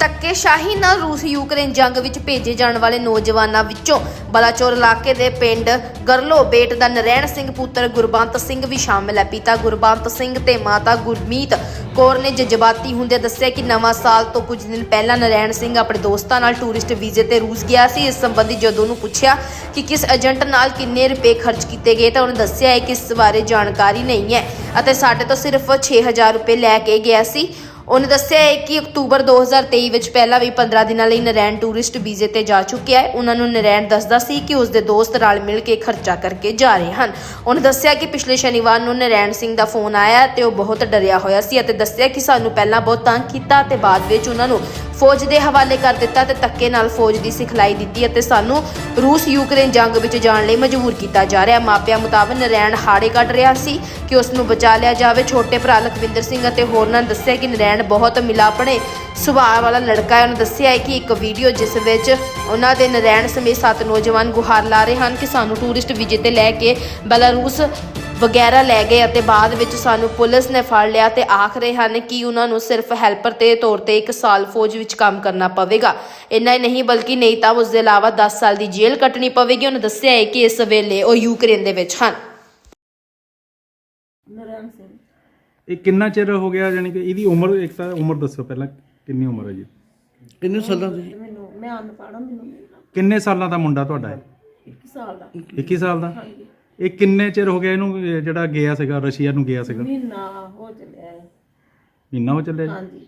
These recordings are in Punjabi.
ਧੱਕੇਸ਼ਾਹੀ ਨਾਲ ਰੂਸ ਯੂਕਰੇਨ ਜੰਗ ਵਿੱਚ ਭੇਜੇ ਜਾਣ ਵਾਲੇ ਨੌਜਵਾਨਾਂ ਵਿੱਚੋਂ ਬਲਾਚੌਰ ਇਲਾਕੇ ਦੇ ਪਿੰਡ ਗਰਲੋ ਬੇਟ ਦਾ ਨਰੈਣ ਸਿੰਘ ਪੁੱਤਰ ਗੁਰਬੰਤ ਸਿੰਘ ਵੀ ਸ਼ਾਮਿਲ ਹੈ। ਪਿਤਾ ਗੁਰਬੰਤ ਸਿੰਘ ਤੇ ਮਾਤਾ ਗੁਰਮੀਤ ਕੌਰ ਨੇ ਜਜ਼ਬਾਤੀ ਹੁੰਦੇ ਦੱਸਿਆ ਕਿ ਨਵਾਂ ਸਾਲ ਤੋਂ ਕੁਝ ਦਿਨ ਪਹਿਲਾਂ ਨਰੈਣ ਸਿੰਘ ਆਪਣੇ ਦੋਸਤਾਂ ਨਾਲ ਟੂਰਿਸਟ ਵੀਜ਼ੇ ਤੇ ਰੂਸ ਗਿਆ ਸੀ। ਇਸ ਸੰਬੰਧੀ ਜਦੋਂ ਉਹਨੂੰ ਪੁੱਛਿਆ ਕਿ ਕਿਸ ਏਜੰਟ ਨਾਲ ਕਿੰਨੇ ਰੁਪਏ ਖਰਚ ਕੀਤੇ ਗਏ ਤਾਂ ਉਹਨੇ ਦੱਸਿਆ ਹੈ ਕਿ ਇਸ ਬਾਰੇ ਜਾਣਕਾਰੀ ਨਹੀਂ ਹੈ ਅਤੇ ਸਾਡੇ ਤੋਂ ਸਿਰਫ 6000 ਰੁਪਏ ਲੈ ਕੇ ਗਿਆ ਸੀ। ਉਹਨੇ ਦੱਸਿਆ ਹੈ ਕਿ ਅਕਤੂਬਰ 2023 ਵਿੱਚ ਪਹਿਲਾਂ ਵੀ 15 ਦਿਨਾਂ ਲਈ ਨਰੈਣ ਟੂਰਿਸਟ ਵੀਜ਼ੇ ਤੇ ਜਾ ਚੁੱਕਿਆ ਹੈ। ਉਹਨਾਂ ਨੂੰ ਨਰੈਣ ਦੱਸਦਾ ਸੀ ਕਿ ਉਸ ਦੇ ਦੋਸਤ ਨਾਲ ਮਿਲ ਕੇ ਖਰਚਾ ਕਰਕੇ ਜਾ ਰਹੇ ਹਨ। ਉਹਨੇ ਦੱਸਿਆ ਕਿ ਪਿਛਲੇ ਸ਼ਨੀਵਾਰ ਨੂੰ ਨਰੈਣ ਸਿੰਘ ਦਾ ਫੋਨ ਆਇਆ ਤੇ ਉਹ ਬਹੁਤ ਡਰਿਆ ਹੋਇਆ ਸੀ ਅਤੇ ਦੱਸਿਆ ਕਿ ਸਾਨੂੰ ਪਹਿਲਾਂ ਬਹੁਤ ਤੰਗ ਕੀਤਾ ਤੇ ਬਾਅਦ ਵਿੱਚ ਉਹਨਾਂ ਨੂੰ ਫੌਜ ਦੇ ਹਵਾਲੇ ਕਰ ਦਿੱਤਾ ਤੇ ਧੱਕੇ ਨਾਲ ਫੌਜ ਦੀ ਸਿਖਲਾਈ ਦਿੱਤੀ ਅਤੇ ਸਾਨੂੰ ਰੂਸ ਯੂਕਰੇਨ ਜੰਗ ਵਿੱਚ ਜਾਣ ਲਈ ਮਜਬੂਰ ਕੀਤਾ ਜਾ ਰਿਹਾ। ਮਾਪਿਆਂ ਮੁਤਾਬਕ ਨਰੈਣ ਹਾੜੇ ਕੱਢ ਰਿਹਾ ਸੀ ਕਿ ਉਸ ਨੂੰ ਬਚਾ ਲਿਆ ਜਾਵੇ। ਛੋਟੇ ਭਰਾ ਲਖਵਿੰਦਰ ਸਿੰਘ ਅਤੇ ਹੋਰਨਾਂ ਨੇ ਦੱਸਿਆ ਕਿ ਨਰੈਣ ਬਹੁਤ ਮਿਲਾਪਣੇ ਸੁਭਾਅ ਵਾਲਾ ਲੜਕਾ ਹੈ। ਉਹਨੇ ਦੱਸਿਆ ਹੈ ਕਿ ਇੱਕ ਵੀਡੀਓ ਜਿਸ ਵਿੱਚ ਉਹਨਾਂ ਦੇ ਨਰੈਣ ਸਮੇਤ ਸੱਤ ਨੌਜਵਾਨ ਗੁਹਾਰ ਲਾ ਰਹੇ ਹਨ ਕਿ ਸਾਨੂੰ ਟੂਰਿਸਟ ਵੀਜ਼ੇ ਤੇ ਲੈ ਕੇ ਬਲਾਰੂਸ ਵਗੈਰਾ ਲੈ ਗਏ ਅਤੇ ਬਾਅਦ ਵਿੱਚ ਸਾਨੂੰ ਪੁਲਿਸ ਨੇ ਫੜ ਲਿਆ ਤੇ ਆਖ ਰਹੇ ਹਨ ਕਿ ਉਹਨਾਂ ਨੂੰ ਸਿਰਫ ਹੈਲਪਰ ਦੇ ਤੌਰ ਤੇ ਇੱਕ ਸਾਲ ਫੌਜ ਵਿੱਚ ਕੰਮ ਕਰਨਾ ਪਵੇਗਾ। ਇੰਨਾ ਹੀ ਨਹੀਂ ਬਲਕਿ ਨਹੀਂ ਤਾਂ ਉਸ ਦੇ ਇਲਾਵਾ 10 ਸਾਲ ਦੀ ਜੇਲ੍ਹ ਕੱਟਣੀ ਪਵੇਗੀ। ਉਹਨੇ ਦੱਸਿਆ ਹੈ ਕਿ ਇਸ ਵੇਲੇ ਉਹ ਯੂਕਰੇਨ ਦੇ ਵਿੱਚ ਹਨ। ਨਰੈਣ ਸਿੰਘ। ਇਹ ਕਿੰਨਾ ਚਿਰ ਹੋ ਗਿਆ ਯਾਨੀ ਕਿ ਇਹਦੀ ਉਮਰ ਇੱਕ ਤਾਂ ਉਮਰ ਦੱਸੋ ਪਹਿਲਾਂ ਕਿੰਨੀ ਉਮਰ ਹੈ ਜੀ? ਕਿੰਨੇ ਸਾਲਾਂ ਦੇ? ਮੈਨੂੰ ਮੈਂ ਅੰਨ ਪਾੜਾ ਮੈਨੂੰ ਕਿੰਨੇ ਸਾਲਾਂ ਦਾ ਮੁੰਡਾ ਤੁਹਾਡਾ ਹੈ? 1 ਸਾਲ ਦਾ। 21 ਸਾਲ ਦਾ? ਇਹ ਕਿੰਨੇ ਚਿਰ ਹੋ ਗਿਆ ਇਹਨੂੰ ਇਹ ਜਿਹੜਾ ਗਿਆ ਸੀਗਾ ਰਸ਼ੀਆ ਨੂੰ ਗਿਆ ਸੀਗਾ? ਮਹੀਨਾ ਹੋ ਚੱਲਿਆ ਹੈ। ਮਹੀਨਾ ਹੋ ਚੱਲਿਆ ਜੀ? ਹਾਂਜੀ।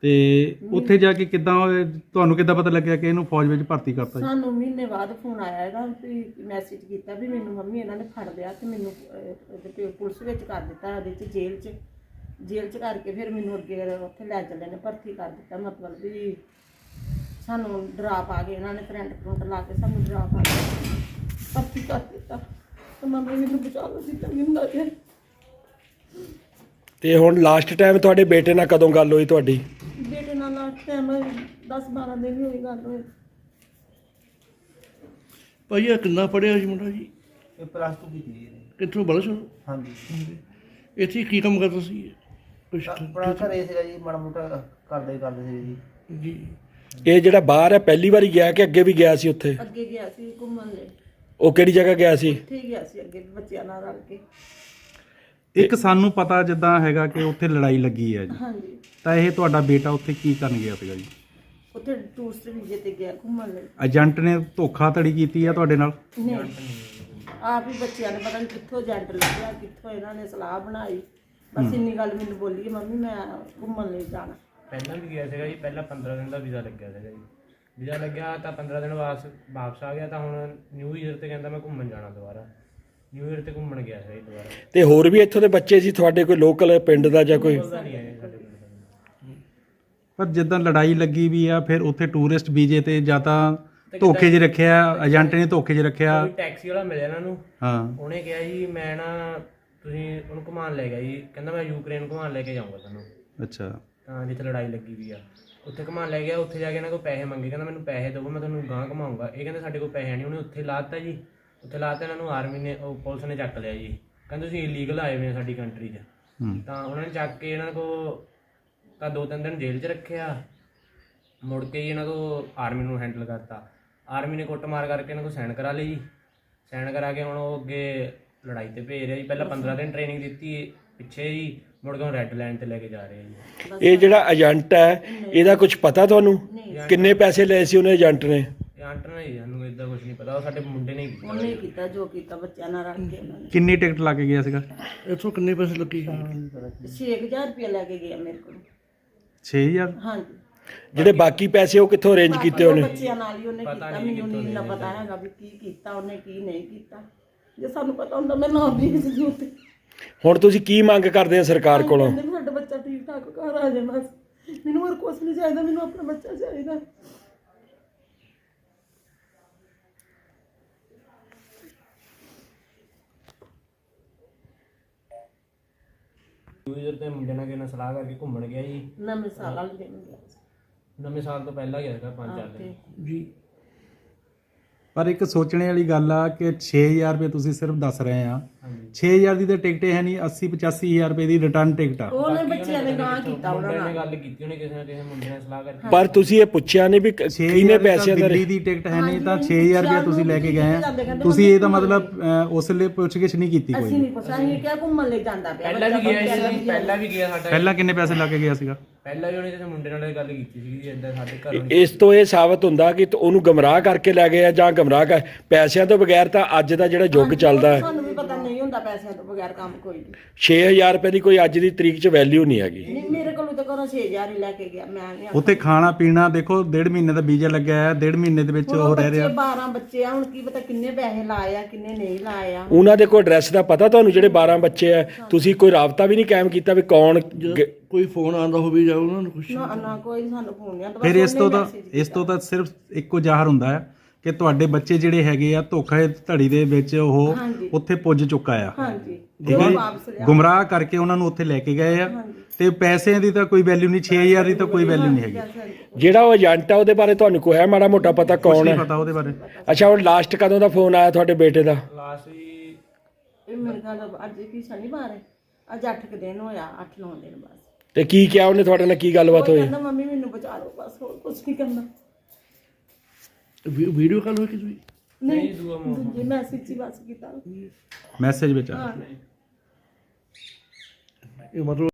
ਤੇ ਉੱਥੇ ਜਾ ਕੇ ਕਿੱਦਾਂ ਉਹ- ਤੁਹਾਨੂੰ ਕਿੱਦਾਂ ਪਤਾ ਲੱਗਿਆ ਕਿ ਇਹਨੂੰ ਫੌਜ ਵਿੱਚ ਭਰਤੀ ਕਰਤਾ ਜੀ? ਸਾਨੂੰ ਮਹੀਨੇ ਬਾਅਦ ਫੋਨ ਆਇਆ ਹੈਗਾ ਵੀ ਮੈਸੇਜ ਕੀਤਾ ਵੀ ਮੈਨੂੰ ਮੰਮੀ ਇਹਨਾਂ ਨੇ ਫੜ ਲਿਆ ਤੇ ਮੈਨੂੰ ਅਹ, ਇਹਦੇ ਤੇ ਪੁਲਿਸ ਵਿੱਚ ਕਰ ਦਿੱਤਾ ਉਹਦੇ ਚ ਜੇਲ੍ਹ 'ਚ। ਜੇਲ੍ਹ 'ਚ ਕਰਕੇ ਫਿਰ ਮੈਨੂੰ ਅੱਗੇ ਉੱਥੇ ਲੈ ਚੱਲੇ ਨੇ ਭਰਤੀ ਕਰ ਦਿੱਤਾ। ਮਤਲਬ ਵੀ ਸਾਨੂੰ ਡਰਾ ਪਾ ਕੇ ਇਹਨਾਂ ਨੇ ਕਰੰਟ ਕਰੰਟ ਲਾ ਕੇ ਸਾਨੂੰ ਡਰਾ ਪਾ ਕੇ। ਭਰਤੀ ਕਰ ਦਿੱਤਾ ਤੇ ਮੰਮੀ ਮੈਨੂੰ ਬਚਾ ਲਓ ਜਿੱਦਾਂ ਵੀ ਹੁੰਦਾ ਜੇ ਤੇ ਹੁਣ ਲਾਸਟ ਟਾਈਮ ਤੁਹਾਡੇ ਬੇਟੇ ਨਾਲ ਕਦੋਂ ਗੱਲ ਹੋਈ ਤੁਹਾਡੀ? ਬੇਟੇ ਨਾਲ ਲਾਸਟ ਟਾਈਮ 10 12 ਦਿਨ ਹੀ ਹੋਈ ਗੱਲ ਹੋਈ ਭਾਈ ਇਹ ਕਿੰਨਾ ਪੜਿਆ ਜੀ ਮੁੰਡਾ ਜੀ? ਇਹ ਪਲੱਸ 2 ਕੀਤੀ ਜੀ ਇਹਨੇ। ਕਿੱਥੋਂ ਬਲਸ਼ਰ ਹਾਂਜੀ। ਇੱਥੇ ਕੀ ਕੰਮ ਕਰਦਾ ਸੀ ਕੁਛ ਆਪਣਾ ਘਰੇ ਸੀਗਾ ਜੀ ਮਾੜਾ ਮੋਟਾ ਕਰਦੇ ਹੀ ਕਰਦੇ ਸੀ ਜੀ। ਜੀ। ਇਹ ਜਿਹੜਾ ਬਾਹਰ ਹੈ ਪਹਿਲੀ ਵਾਰੀ ਗਿਆ ਕਿ ਅੱਗੇ ਵੀ ਗਿਆ ਸੀ ਉੱਥੇ? ਅੱਗੇ ਗਿਆ ਸੀ ਘੁੰਮਣ ਲਈ। ਉਹ ਕਿਹੜੀ ਜਗ੍ਹਾ ਗਿਆ ਸੀ? ਠੀਕ ਗਿਆ ਸੀ ਅੱਗੇ ਬੱਚਿਆਂ ਨਾਲ ਰਲ ਕੇ। ਇੱਕ ਸਾਨੂੰ ਪਤਾ ਜਿੱਦਾਂ ਹੈਗਾ ਕਿ ਉੱਥੇ ਲੜਾਈ ਲੱਗੀ ਹੈ ਜੀ। ਹਾਂਜੀ। ਤਾਂ ਇਹ ਤੁਹਾਡਾ ਬੇਟਾ ਉੱਥੇ ਕੀ ਕਰਨ ਗਿਆ ਸੀਗਾ ਜੀ? ਉੱਥੇ ਟੂਰਿਸਟ ਵੀਜ਼ੇ ਤੇ ਗਿਆ ਘੁੰਮਣ ਲਈ। ਏਜੰਟ ਨੇ ਧੋਖਾਧੜੀ ਕੀਤੀ ਹੈ ਤੁਹਾਡੇ ਨਾਲ? ਨਹੀਂ। ਆਪ ਹੀ ਬੱਚਿਆਂ ਨੇ ਪਤਾ ਨਹੀਂ ਕਿੱਥੋਂ ਏਜੰਟ ਲੱਭਿਆ ਕਿੱਥੋਂ ਇਹਨਾਂ ਨੇ ਸਲਾਹ ਬਣਾਈ। ਬਸ ਇੰਨੀ ਗੱਲ ਮੈਨੂੰ ਬੋਲੀ ਕਿ ਮੰਮੀ ਮੈਂ ਘੁੰਮਣ ਲਈ ਜਾਣਾ। ਪਹਿਲਾਂ ਵੀ ਗਿਆ ਸੀਗਾ ਜੀ ਪਹਿਲਾਂ 15 ਦਿਨ ਦਾ ਵੀਜ਼ਾ ਲੱਗਿਆ ਸੀਗਾ ਜੀ। ਵੀਜ਼ਾ ਲੱਗਿਆ ਤਾਂ 15 ਦਿਨ ਵਾਪਸ ਵਾਪਸ ਆ ਗਿਆ ਤਾਂ ਹੁਣ ਨਿਊ ਈਅਰ ਤੇ ਕਹਿੰਦਾ ਮੈਂ ਘੁੰਮਣ ਜਾਣਾ ਦੁਬਾਰਾ। ਨਿਊ ਈਅਰ ਤੇ ਘੁੰਮਣ ਗਿਆ ਸੀ ਦੁਬਾਰਾ। ਤੇ ਹੋਰ ਵੀ ਇੱਥੋਂ ਦੇ ਬੱਚੇ ਸੀ ਤੁਹਾਡੇ ਕੋਈ ਲੋਕਲ ਪਿੰਡ ਦਾ ਜਾਂ ਕੋਈ? ਪਤਾ ਨਹੀਂ ਆਇਆ ਸਾਡੇ ਪਿੰਡ ਦਾ। ਪਰ ਜਿੱਦਾਂ ਲੜਾਈ ਲੱਗੀ ਵੀ ਆ ਫਿਰ ਉੱਥੇ ਟੂਰਿਸਟ ਵੀਜ਼ੇ ਤੇ ਜਾਂ ਤਾਂ ਧੋਖੇ 'ਚ ਰੱਖਿਆ ਏਜੰਟ ਨੇ ਧੋਖੇ 'ਚ ਰੱਖਿਆ। ਕੋਈ ਟੈਕਸੀ ਵਾਲਾ ਮਿਲਿਆ ਇਹਨਾਂ ਨੂੰ। ਹਾਂ। ਉਹਨੇ ਕਿਹਾ ਜੀ ਮੈਂ ਨਾ ਤੁਸੀਂ ਉਹਨੂੰ ਘੁਮਾਉਣ ਲੈ ਗਿਆ ਜੀ। ਕਹਿੰਦਾ ਮੈਂ ਯੂਕਰੇਨ ਘੁਮਾਉਣ ਲੈ ਕੇ ਜਾਊਂਗਾ ਤੁਹਾਨੂੰ। ਅੱਛਾ। ਤਾਂ ਜਿੱਥੇ ਲੜਾਈ ਲੱਗੀ ਵੀ ਆ। ਉੱਥੇ ਘੁਮਾਉਣ ਲੈ ਗਿਆ ਉੱਥੇ ਜਾ ਕੇ ਇਹਨਾਂ ਕੋਲ ਪੈਸੇ ਮੰਗੇ। ਕਹਿੰਦਾ ਮੈਨੂੰ ਪੈਸੇ ਦਿਓ ਮੈਂ ਤੁਹਾਨੂੰ ਗਾਂ ਘੁਮਾਊਂਗਾ ਇਹ ਕਹਿੰਦੇ ਸਾਡੇ ਕੋਲ ਪੈਸੇ ਨਹੀਂ ਉਹਨੇ ਉੱਥੇ ਲਾਤਾ ਜੀ। ਉੱਥੇ ਲਾਤਾ ਇਹਨਾਂ ਨੂੰ ਆਰਮੀ ਨੇ ਉਹ ਪੁਲਿਸ ਨੇ ਚੱਕ ਲਿਆ ਜੀ। ਕਹਿੰਦੇ ਤੁਸੀਂ ਇਲੀਗਲ ਆਏ ਹੋਏ ਆ ਸਾਡੀ ਕੰਟਰੀ 'ਚ। ਤਾਂ ਉਹਨਾਂ ਨੇ ਚੱਕ ਕੇ ਇਹਨਾਂ ਕੋ ਤਾਂ ਦੋ ਤਿੰਨ ਦਿਨ ਜੇਲ੍ਹ 'ਚ ਰੱਖਿਆ। ਮੁੜ ਕੇ ਜੀ ਇਹਨਾਂ ਕੋ ਆਰਮੀ ਨੂੰ ਹੈਂਡਲ ਕਰਤਾ। ਆਰਮੀ ਨੇ ਕੁੱਟਮਾਰ ਕਰਕੇ ਇਹਨਾਂ ਕੋ ਸਾਈਨ ਕਰਾ ਲਈ ਜੀ। ਸਾਈਨ ਕਰਾ ਕੇ ਹੁਣ ਉਹ ਅੱਗੇ ਲੜਾਈ ਤੇ ਭੇਜ ਰਿਹਾ ਜੀ। ਪਹਿਲਾਂ 15 ਦਿਨ ਟ੍ਰੇਨਿੰਗ ਦਿੱਤੀ। ਪਿੱਛੇ ਜੀ ਮੁੜ ਕੇ ਰੈੱਡ ਲਾਈਨ ਤੇ ਲੈ ਕੇ ਜਾ ਰਹੇ ਆ ਜੀ। ਇਹ ਜਿਹੜਾ ਏਜੰਟ ਹੈ ਇਹਦਾ ਕੁਝ ਪਤਾ ਤੁਹਾਨੂੰ? ਕਿੰਨੇ ਪੈਸੇ ਲਏ ਸੀ ਉਹਨੇ ਏਜੰਟ ਨੇ? ਆਂਟਰ ਨਹੀਂ ਸਾਨੂੰ ਇਦਾਂ ਕੁਝ ਨਹੀਂ ਪਤਾ। ਉਹ ਸਾਡੇ ਮੁੰਡੇ ਨੇ ਹੀ ਕੀਤਾ ਉਹਨੇ ਹੀ ਕੀਤਾ ਜੋ ਕੀਤਾ ਬੱਚਿਆਂ ਨਾਲ ਰਲ ਕੇ ਉਹਨਾਂ ਕਿੰਨੀ ਟਿਕਟ ਲਾ ਕੇ ਗਿਆ ਸੀਗਾ? ਇੱਥੋਂ ਕਿੰਨੇ ਪੈਸੇ ਲੱਗੇ ਨੇ 6000 ਰੁਪਏ ਲੈ ਕੇ ਗਿਆ ਮੇਰੇ ਕੋਲ। 6000 ਹਾਂਜੀ। ਜਿਹੜੇ ਬਾਕੀ ਪੈਸੇ ਉਹ ਕਿੱਥੋਂ ਅਰੇਂਜ ਕੀਤੇ ਉਹਨੇ? ਬੱਚਿਆਂ ਨਾਲ ਹੀ ਉਹਨੇ ਕੀਤਾ ਮੈਨੂੰ ਨਹੀਂ ਨਾ ਪਤਾ ਹੈਗਾ ਵੀ ਕੀ ਕੀਤਾ ਉਹਨੇ ਕੀ ਨਹੀਂ ਕੀਤਾ। ਜੇ ਸਾਨੂੰ ਪਤਾ ਹੁੰਦਾ ਮੈਂ ਨਾ ਵੀ ਇਸ ਦੀ ਉੱਤੇ ਹੁਣ ਤੁਸੀਂ ਕੀ ਮੰਗ ਕਰਦੇ ਆ ਸਰਕਾਰ ਕੋਲੋਂ? ਕਹਿੰਦੇ ਵੀ ਸਾਡਾ ਬੱਚਾ ਠੀਕ ਠਾਕ ਘਰ ਆ ਬਸ ਮੈਨੂੰ ਹੋਰ ਕੁਝ ਨਹੀਂ ਚਾਹੀਦਾ ਮੈਨੂੰ ਆਪਣਾ ਬੱਚਾ ਚਾਹੀਦਾ। ਯੂਜ਼ਰ ਤੇ ਮੁੰਡੇ ਨਾਲ ਕਿਹਨਾਂ ਸਲਾਹ ਕਰਕੇ ਘੁੰਮਣ ਗਿਆ ਜੀ ਨਵੇਂ ਸਾਲ ਵਾਲੇ ਦਿਨ ਗਿਆ ਸੀ। ਨਵੇਂ ਸਾਲ ਤੋਂ ਪਹਿਲਾਂ ਗਿਆ ਸੀਗਾ ਪੰਜ ਚਾਰ ਦਿਨ। ਜੀ। ਪਰ ਇੱਕ ਸੋਚਣੇ ਵਾਲੀ ਗੱਲ ਆ ਕਿ 6000 ਰੁਪਏ ਤੁਸੀਂ ਸਿਰਫ ਦੱਸ ਰਹੇ ਆ। 6000 ਦੀ ਤਾਂ ਟਿਕਟ ਹੈ ਨਹੀਂ 80 85000 ਰੁਪਏ ਦੀ ਰਿਟਰਨ ਟਿਕਟ ਆ। ਉਹਨੇ ਬੱਚਿਆਂ ਨੇ ਗਾਂ ਕੀਤਾ ਉਹਨਾਂ ਨੇ ਨਾਲ। ਗੱਲ ਕੀਤੀ ਉਹਨੇ ਕਿਸੇ ਨਾ ਕਿਸੇ ਮੁੰਡੇ ਨਾਲ ਸਲਾਹ ਕਰਕੇ। ਪਰ ਤੁਸੀਂ ਇਹ ਪੁੱਛਿਆ ਨਹੀਂ ਵੀ ਕ- 6000 ਕਿੰਨੇ ਦੀ ਦਿੱਲੀ ਦੀ ਟਿਕਟ ਹੈ ਨਹੀਂ ਤਾਂ 6000 ਰੁਪਏ ਤੁਸੀਂ ਲੈ ਕੇ ਗਏ ਆ ਤੁਸੀਂ ਇਹ ਤਾਂ ਮਤਲਬ ਅਹ, ਉਸ ਲਈ ਪੁੱਛਗਿੱਛ ਨਹੀਂ ਕੀਤੀ ਅਸੀਂ ਕੋਈ। ਨਹੀਂ ਪੁੱਛਿਆ ਅਸੀਂ ਕਿਹਾ ਘੁੰਮਣ ਲਈ ਜਾਂਦਾ ਪਿਆ ਪਹਿਲਾਂ ਵੀ ਗਿਆ ਸੀ ਪਹਿਲਾਂ ਵੀ ਗਿਆ ਸਾਡਾ। ਪਹਿਲਾਂ ਕਿੰਨੇ ਪੈਸੇ ਲਾ ਕੇ ਗਿਆ ਸੀਗਾ? ਪਹਿਲਾਂ ਵੀ ਉਹਨੇ ਕਿਸੇ ਮੁੰਡੇ ਨਾਲ ਇਹ ਗੱਲ ਕੀਤੀ ਸੀ ਕਿ ਇਦਾਂ ਸਾਡੇ ਘਰੋਂ ਇਸ ਤੋਂ ਇਹ ਸਾਬਤ ਹੁੰਦਾ ਕਿ ਤ- ਉਹਨੂੰ ਗਮਰਾਹ ਕਰਕੇ ਲੈ ਗਏ ਆ ਜਾਂ ਗਮਰਾਹ ਕਰ ਪੈਸਿਆਂ ਤੋਂ ਬਗੈਰ ਤਾਂ ਅੱਜ ਦਾ ਜਿਹੜਾ ਯੁੱਗ ਚੱਲਦਾ ਹੈ। ਸਾਨੂੰ ਵੀ ਹੁੰਦਾ ਪੈਸਿਆਂ ਤੋਂ ਬਗੈਰ ਕੰਮ ਕੋਈ ਨਹੀਂ 6000 ਰੁਪਏ ਦੀ ਕੋਈ ਅੱਜ ਦੀ ਤਰੀਕ 'ਚ ਵੈਲਿਊ ਨਹੀਂ ਹੈਗੀ। ਨਹੀਂ ਮੇਰੇ ਕੋਲੋਂ ਤਾਂ ਘਰੋਂ 6000 ਹੀ ਲੈ ਕੇ ਗਿਆ ਮੈਂ ਨਹੀਂ ਉੱਥੇ ਖਾਣਾ ਪੀਣਾ ਦੇਖੋ ਡੇਢ ਮਹੀਨੇ ਦਾ ਵੀਜ਼ਾ ਲੱਗਿਆ ਹੈ ਡੇਢ ਮਹੀਨੇ ਦੇ ਵਿੱਚ ਉਹ ਰਹਿ ਰਿਹਾ। 12 ਬੱਚੇ ਆ ਹੁਣ ਕੀ ਪਤਾ ਕਿੰਨੇ ਪੈਸੇ ਲਾਏ ਆ ਕਿੰਨੇ ਨਹੀਂ ਲਾਏ ਆ। ਉਹਨਾਂ ਦੇ ਕੋਈ ਐਡਰੈਸ ਦਾ ਪਤਾ ਤੁਹਾਨੂੰ ਜਿਹੜੇ 12 ਬੱਚੇ ਆ? ਤੁਸੀਂ ਕੋਈ ਰਾਬਤਾ ਵੀ ਨਹੀਂ ਕਾਇਮ ਕੀਤਾ ਵੀ ਕੌਣ ਗ- ਕੋਈ ਫੋਨ ਆਉਂਦਾ ਹੋਵੇ ਜਾਂ ਉਹਨਾਂ ਨੂੰ ਕੁਝ ਨਾ ਨਾ ਕੋਈ ਸਾਨੂੰ ਫੋਨ ਨਹੀਂ ਆਉਂਦਾ ਫਿਰ ਇਸ ਤੋਂ ਤਾਂ ਇਸ ਤੋਂ ਤਾਂ ਸਿਰਫ ਇੱਕੋ ਜ਼ਾਹਰ ਹੁੰਦਾ ਹੈ ਕਿ ਤੁਹਾਡੇ ਬੱਚੇ ਜਿਹੜੇ ਹੈਗੇ ਆ ਧੋਖਾ ਧੜੀ ਦੇ ਵਿੱਚ ਉਹ ਹਾਂਜੀ। ਉੱਥੇ ਪੁੱਜ ਚੁੱਕਾ ਆ। ਹਾਂਜੀ। ਠੀਕ ਜੋ? ਵਾਪਸ ਲਿਆ। ਗੁੰਮਰਾਹ ਕਰਕੇ ਉਹਨਾਂ ਨੂੰ ਉੱਥੇ ਲੈ ਕੇ ਗਏ ਆ। ਤੇ ਪੈਸਿਆਂ ਦੀ ਤਾਂ ਕੋਈ ਵੈਲਿਊ ਨਹੀਂ 6000 ਦੀ ਤਾਂ ਕੋਈ ਵੈਲਿਊ ਨਹੀਂ ਹੈਗੀ। ਜਿਹੜਾ ਉਹ ਏਜੰਟ ਆ ਉਹਦੇ ਬਾਰੇ ਤੁਹਾਨੂੰ ਕੋਈ ਹੈ ਮਾੜਾ ਮੋਟਾ ਪਤਾ ਕੌਣ ਨਹੀਂ ਹੈ? ਪਤਾ ਉਹਦੇ ਬਾਰੇ। ਅੱਛਾ ਹੁਣ ਲਾਸਟ ਕਦੋਂ ਦਾ ਫੋਨ ਆਇਆ ਤੁਹਾਡੇ ਬੇਟੇ ਦਾ? ਇਹ ਮੇਰੇ ਖਿਆਲ ਅੱਜ ਕੀ ਸ਼ਨੀਵਾਰ ਹੈ? ਅੱਜ 8 ਕੁ ਦਿਨ ਹੋਇਆ 8-9 ਦਿਨ ਬਸ। ਤੇ ਕੀ ਕਿਹਾ ਉਹਨੇ ਤੁਹਾਡੇ ਨਾਲ? ਕੀ ਗੱਲਬਾਤ ਉਹ ਹੋਈ? ਕਹਿੰਦਾ ਮੰਮੀ ਮੈਨੂੰ ਬਚਾ ਲਓ ਬਸ ਹੋਰ ਕੁਝ ਨਹੀਂ ਕਰਨਾ। ਵੀਡੀਓ ਕਾਲ ਹੋਈ ਕਿਸੇ ਨਹੀਂ ਦੂਜੀ ਮੈਸੇਜ ਹੀ ਬਸ ਕੀਤਾ। ਮੈਸੇਜ ਵਿੱਚ ਆ। ਹਾਂ। ਇਹ ਮਤਲਬ